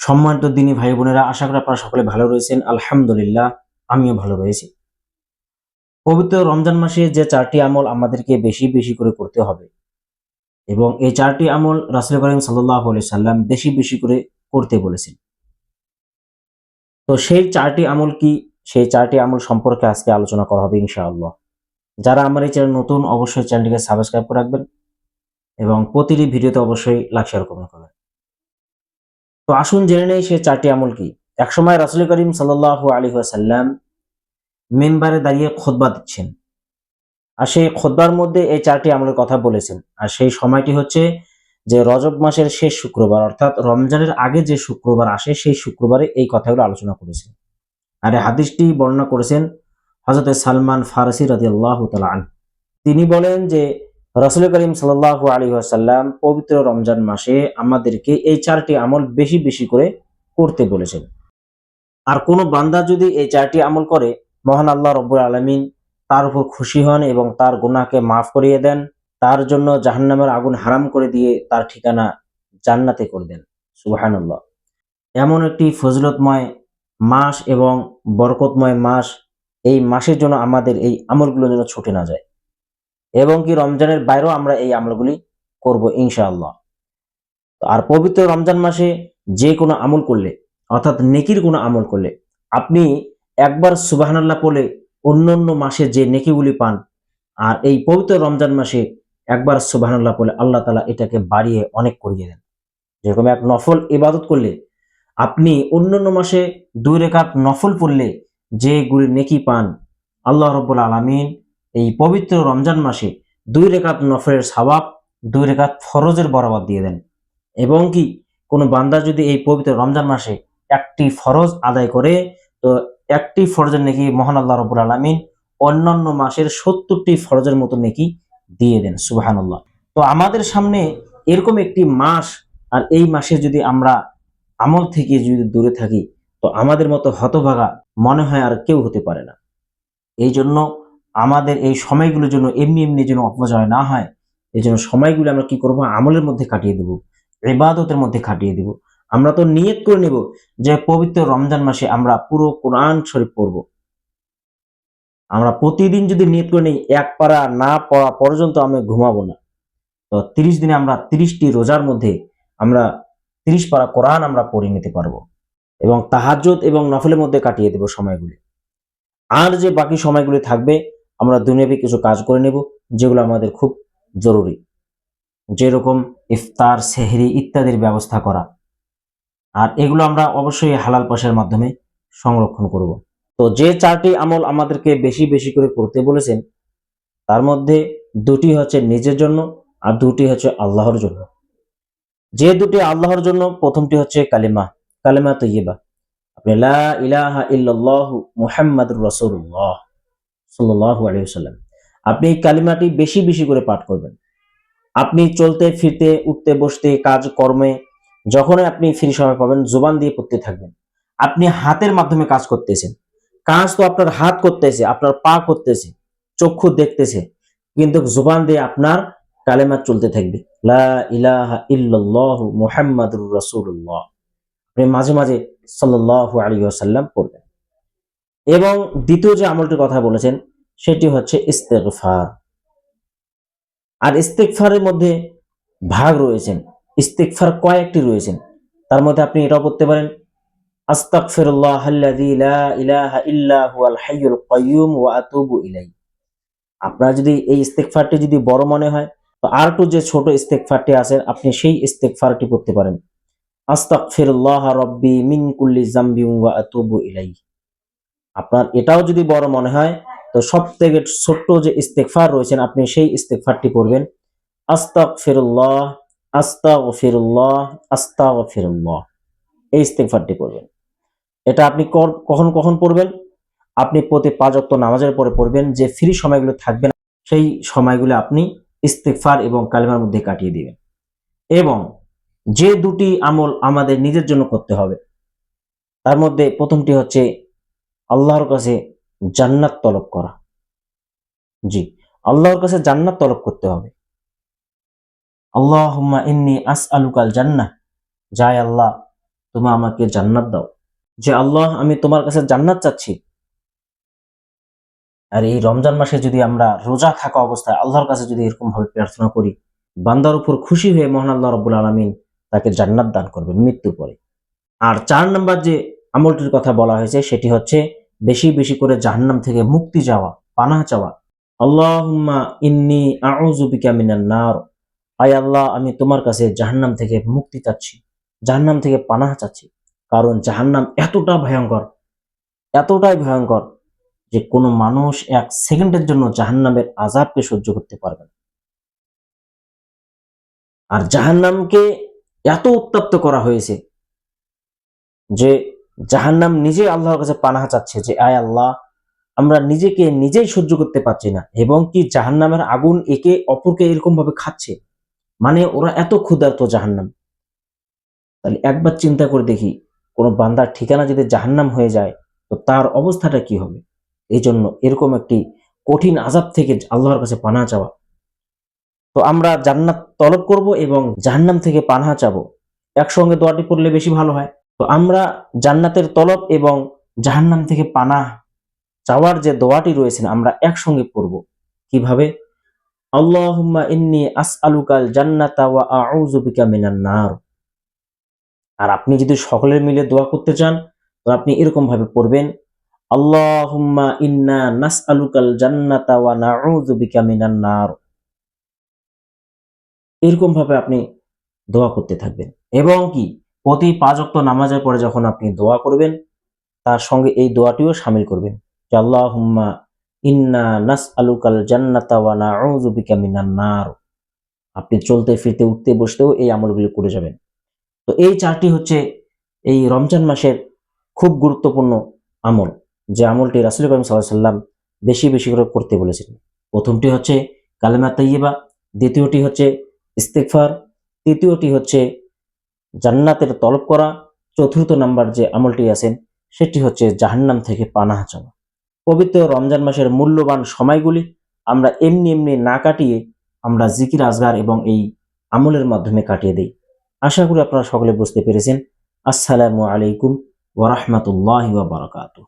সম্মানিত দিনী ভাই বোনেরা, আশা করি আপনারা সকলে ভালো রয়েছেন। আলহামদুলিল্লাহ, আমিও ভালো রয়েছি। পবিত্র রমজান মাসে যে চারটি আমল আমাদেরকে বেশি বেশি করে করতে হবে এবং এই চারটি আমল রাসুল করিম সাল্লাহ সাল্লাম বেশি বেশি করে করতে বলেছেন। তো সেই চারটি আমল কি? সেই চারটি আমল সম্পর্কে আজকে আলোচনা করা হবে ইনশাআল্লাহ। যারা আমার এই চ্যানেল নতুন, অবশ্যই চ্যানেলটিকে সাবস্ক্রাইব করে রাখবেন এবং প্রতিটি ভিডিওতে অবশ্যই লাইক শেয়ার কমেন্ট করবেন। তো আসুন জেনে নেই সে চারটি আমল কি। একসময় রাসুল করিম সাল্লাহ আলী সাল্লাম মেম্বারে দাঁড়িয়ে খোদবা দিচ্ছেন। আর সেই খোদবার মধ্যে এই চারটি আমলের কথা বলেছেন। আর সেই সময়টি হচ্ছে যে রজব মাসের শেষ শুক্রবার, অর্থাৎ রমজানের আগে যে শুক্রবার আসে, সেই শুক্রবারে এই কথাগুলো আলোচনা করেছেন। আর হাদিসটি বর্ণনা করেছেন হজরত সালমান ফারসি রাজি আল্লাহ তালান তিনি বলেন যে রসুল করিম সাল্লাহ আলী আসাল্লাম পবিত্র রমজান মাসে আমাদেরকে এই চারটি আমল বেশি বেশি করে করতে বলেছেন। আর কোনো বান্দা যদি এই চারটি আমল করে, মহান আল্লাহ রব্বুল আলমিন তার উপর খুশি হন এবং তার গুনাহকে মাফ করিয়ে দেন, তার জন্য জাহান্নামের আগুন হারাম করে দিয়ে তার ঠিকানা জান্নাতে করে দেন। সুবাহান্লাহ এমন একটি ফজলতময় মাস এবং বরকতময় মাস এই মাসের জন্য আমাদের এই আমলগুলো যেন ছুটে না যায়। এবং কি রমজানের বাইরেও আমরা এই আমলগুলি করব ইনশাআল্লাহ। আর পবিত্র রমজান মাসে যে কোনো আমল করলে, অর্থাৎ নেকির কোনো আমল করলে, আপনি একবার সুবাহান্লাহ পড়লে অন্য অন্য মাসে যে নেকিগুলি পান, আর এই পবিত্র রমজান মাসে একবার সুবাহান্লাহ পড়লে আল্লাহ তালা এটাকে বাড়িয়ে অনেক করিয়ে দেন। যেরকম এক নফল ইবাদত করলে, আপনি অন্য অন্য মাসে দুই রেখাত নফল পড়লে যে গুলি নেকি পান, আল্লাহ রব্বুল আলমিন এই পবিত্র রমজান মাসে দুই রেখাত নফরের সবাব দুই রেখাত ফরজের বরাবর দিয়ে দেন। এবং কি, কোনো বান্দা যদি এই পবিত্র রমজান মাসে একটি ফরজ আদায় করে, তো একটি ফরজের নাকি মহান আল্লাহ রবুল আলমিন অন্যান্য মাসের সত্তরটি ফরজের মতো নাকি দিয়ে দেন সুবাহান্লাহ তো আমাদের সামনে এরকম একটি মাস, আর এই মাসে যদি আমরা আমল থেকে যদি দূরে থাকি, তো আমাদের মতো হতভাগা মনে হয় আর কেউ হতে পারে না। এই জন্য আমাদের এই সময়গুলোর জন্য এমনি এমনি যেন অপচয় না হয়, এই জন্য সময়গুলো আমরা কি করব? আমলের মধ্যে কাটিয়ে দেব, ইবাদতের মধ্যে কাটিয়ে দেব। আমরা তো নিয়ত করে নেব যে পবিত্র রমজান মাসে আমরা পুরো কোরআন শরীফ পড়ব। আমরা প্রতিদিন যদি নিয়ত করে নিই, এক পারা না পড়া পর্যন্ত আমি ঘুমাবো না। তো তিরিশ দিনে আমরা তিরিশটি রোজার মধ্যে আমরা তিরিশ পারা কোরআন আমরা পড়ে নিতে পারব এবং তাহাজ্জত এবং নফলের মধ্যে কাটিয়ে দেব সময়গুলি। আর যে বাকি সময়গুলি থাকবে আমরা দুনিয়াবি কিছু কাজ করে নেব, যেগুলো আমাদের খুব জরুরি। যেরকম ইফতার, সেহরি ইত্যাদির ব্যবস্থা করা। আর এগুলো আমরা অবশ্যই হালাল পয়সার মাধ্যমে সংরক্ষণ করব। তো যে চারটি আমল আমাদেরকে বেশি বেশি করে করতে বলেছেন, তার মধ্যে দুটি হচ্ছে নিজের জন্য আর দুটি হচ্ছে আল্লাহর জন্য। যে দুটি আল্লাহর জন্য, প্রথমটি হচ্ছে কালিমা কালিমা তৈবা আপনি ইলাহা ইল্লাল্লাহু মুহাম্মাদুর রাসূলুল্লাহ। সাল্লাল্লাহু আলাইহি ওয়াসাল্লাম। আপনি এই কালিমাটি বেশি বেশি করে পাঠ করবেন। আপনি চলতে, ফিরতে, উঠতে, বসতে, কাজ, কর্মে, যখনই আপনি ফ্রি সময় পাবেন, জোবান দিয়ে পড়তে থাকবেন। আপনি হাতের মাধ্যমে কাজ করতেছেন। কাজ তো আপনার হাত করতেছে, আপনার পা করতেছে, চক্ষু দেখতেছে, কিন্তু জোবান দিয়ে আপনার কালেমা চলতে থাকবে। লা ইলাহা ইল্লাল্লাহু আপনি মাঝে মাঝে সাল্লাল্লাহু আলাইহি ওয়াসাল্লাম পড়বেন। এবং দ্বিতীয় যে আমলটির কথা বলেছেন, সেটি হচ্ছে ইস্তেগফার। আর ইস্তেগফারের মধ্যে ভাগ রয়েছেন, ইস্তেগফার কয়েকটি রয়েছেন। তার মধ্যে আপনি এটাও করতে পারেন আপনার যদি এই ইস্তেগফারটি যদি বড় মনে হয়, তো আর টু যে ছোট ইস্তেগফারটি আছে, আপনি সেই ইস্তেগফারটি করতে পারেন। আস্তাগফিরুল্লাহ রব্বি মিন কুল্লি যামবি ওয়া আতুবু ইলাইহি। আপনার এটাও যদি বড় মনে হয়, তো সব থেকে ছোট্ট যে ইস্তেগফার রয়েছেন আপনি সেই ইস্তেকফারটি করবেন। আস্তাগফিরুল্লাহ আস্তাগফিরুল্লাহ আস্তাগফিরুল্লাহ। এই ইস্তেকফারটি করবেন। এটা আপনি কখন কখন পড়বেন? আপনি প্রতি পাঁচ নামাজের পরে পড়বেন, যে ফ্রি সময়গুলো থাকবে না, সেই সময়গুলো আপনি ইস্তেকফার এবং কালিমার মধ্যে কাটিয়ে দিবেন। এবং যে দুটি আমল আমাদের নিজের জন্য করতে হবে, তার মধ্যে প্রথমটি হচ্ছে আল্লাহর কাছে জান্নাত তলব করা। জি, আল্লাহর কাছে জান্নাত তলব করতে হবে। আল্লাহুম্মা ইন্নি আসআলুকাল জান্নাহ। যায় আল্লাহ, তুমি আমাকে জান্নাত দাও। যে আল্লাহ, আমি তোমার কাছে জান্নাত চাচ্ছি। আর এই রমজান মাসে যদি আমরা রোজা থাকা অবস্থায় আল্লাহর কাছে যদি এরকম ভাবে প্রার্থনা করি, বান্দার উপর খুশি হয়ে মহান আল্লাহ রব্বুল আলমিন তাকে জান্নাত দান করবেন মৃত্যুর পরে। আর চার নম্বর যে আমলটির কথা বলা হয়েছে, সেটি হচ্ছে বেশি বেশি করে জাহান্নাম থেকে মুক্তি যাওয়া পানাহ চাওয়া। আল্লাহুম্মা ইন্নি আউযু বিকা মিনান নার। আয় আল্লাহ, আমি তোমার কাছে জাহান্নাম থেকে মুক্তি চাচ্ছি, জাহান্নাম থেকে পানাহ চাচ্ছি। কারণ জাহান্নাম এতটা ভয়ঙ্কর, এতটাই ভয়ঙ্কর যে কোনো মানুষ এক সেকেন্ডের জন্য জাহান্নামের আজাবকে সহ্য করতে পারবে না। আর জাহান্নামকে এত উত্তপ্ত করা হয়েছে যে জাহান্নাম নিজে আল্লাহর কাছে পানাহা চাচ্ছে যে, আয় আল্লাহ, আমরা নিজেকে নিজেই সহ্য করতে পারছি না এবং কি জাহান্নামের আগুন একে অপরকে এরকম ভাবে খাচ্ছে? মানে ওরা এত ক্ষুধার্ত জাহান্নাম। তাহলে একবার চিন্তা করে দেখি, কোনো বান্দার ঠিকানা যদি জাহান্নাম হয়ে যায়, তো তার অবস্থাটা কি হবে? এই জন্য এরকম একটি কঠিন আজাব থেকে আল্লাহর কাছে পানা চাওয়া। তো আমরা জান্নাত তলব করব এবং জাহান্নাম থেকে পানাহা চাবো। একসঙ্গে দোয়াটি পড়লে বেশি ভালো হয়। তো আমরা জান্নাতের তলব এবং জাহান্নাম থেকে পানাহ চাওয়ার যে দোয়াটি রয়েছে আমরা একসঙ্গে পড়ব। কীভাবে? নার। আর আপনি যদি সকলে মিলে দোয়া করতে চান, তো আপনি এরকম ভাবে পড়বেন, আল্লাহুম্মা ইন্না নাসআলুকাল জান্নাতা নার। এরকম ভাবে আপনি দোয়া করতে থাকবেন। এবং কি? প্রতি পাঁচ ওয়াক্ত নামাজের পরে যখন আপনি দোয়া করবেন, তার সঙ্গে এই দোয়াটিও সামিল করবেন। যে আল্লাহুম্মা ইন্না নাসআলুকাল জান্নাতা ওয়া নাউযু বিকা মিনান নার। আপনি চলতে, ফিরতে, উঠতে, বসতেও এই আমলগুলি করে যাবেন। তো এই চারটি হচ্ছে এই রমজান মাসের খুব গুরুত্বপূর্ণ আমল, যে আমলটি রাসুল করিম সাল্লাহ সাল্লাম বেশি বেশি করে করতে বলেছেন। প্রথমটি হচ্ছে কালেমা তৈয়বা দ্বিতীয়টি হচ্ছে ইস্তেকফার তৃতীয়টি হচ্ছে জান্নাতের তলব করা চতুর্থ নাম্বার যে আমলটি আছেন, সেটি হচ্ছে জাহান্নাম থেকে পানাহ চাওয়া। পবিত্র রমজান মাসের মূল্যবান সময়গুলি আমরা এমনি এমনি না কাটিয়ে আমরা জিকির, আজগার এবং এই আমলের মাধ্যমে কাটিয়ে দিই। আশা করি আপনারা সকলে বুঝতে পেরেছেন। আসসালামু আলাইকুম ওরহমতুল্লাহ বারকাতুহ।